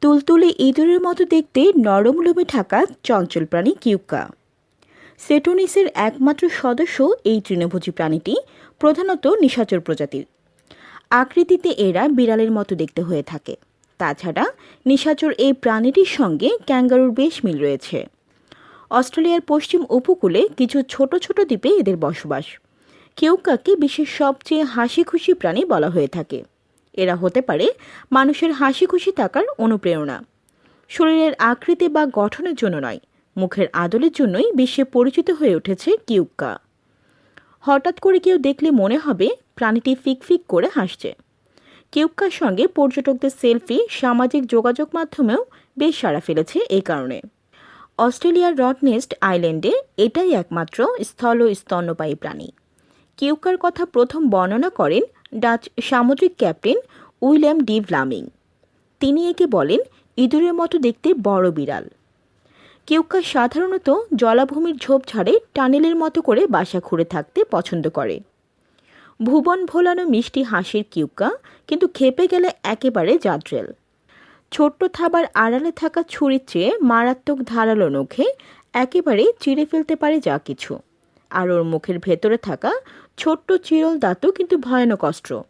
তুলতুলে ইঁদুরের মতো দেখতে নরম লোমে ঢাকা চঞ্চল প্রাণী কিউকা। সেটোনিসের একমাত্র সদস্য এই তৃণভোজী প্রাণীটি, প্রধানত নিশাচর প্রজাতির। আকৃতিতে এরা বিড়ালের মতো দেখতে হয়ে থাকে। তাছাড়া নিশাচর এই প্রাণীটির সঙ্গে ক্যাঙ্গারুর বেশ মিল রয়েছে। অস্ট্রেলিয়ার পশ্চিম উপকূলে কিছু ছোট ছোট দ্বীপে এদের বসবাস। কেউকাকে বিশ্বের সবচেয়ে হাসি খুশি প্রাণী বলা হয়ে থাকে। এরা হতে পারে মানুষের হাসি খুশি থাকার অনুপ্রেরণা। শরীরের আকৃতি বা গঠনের জন্য নয়, মুখের আদলের জন্যই বিশ্বে পরিচিত হয়ে উঠেছে কিউক্কা। হঠাৎ করে কেউ দেখলে মনে হবে প্রাণীটি ফিকফিক করে হাসছে। কিউক্কার সঙ্গে পর্যটকদের সেলফি, সামাজিক যোগাযোগ মাধ্যমেও বেশ সাড়া ফেলেছে এই কারণে। অস্ট্রেলিয়ার রডনেস্ট আইল্যান্ডে এটাই একমাত্র স্থল স্তন্যপায়ী প্রাণী। কিউকার কথা প্রথম বর্ণনা করেন ডাচ সামুদ্রিক ক্যাপ্টেন উইলিয়াম ডি ভ্লামিং। তিনি একে বলেন, ইঁদুরের মতো দেখতে বড় বিড়াল। কেউকা সাধারণত জলাভূমির ঝোপঝাড়ে টানেলের মতো করে বাসা খুঁড়ে থাকতে পছন্দ করে। ভুবন ভোলানো মিষ্টি হাসির কিউকা কিন্তু খেপে গেলে একেবারে জাদ্রেল ছোট্ট থাবার আড়ালে থাকা ছুরির চেয়ে মারাত্মক ধারালো নখে একেবারে চিড়ে ফেলতে পারে যা কিছু। আর ওর মুখের ভেতরে থাকা ছোট্ট চিরল দাঁতও কিন্তু ভয়ানক অস্ত্র।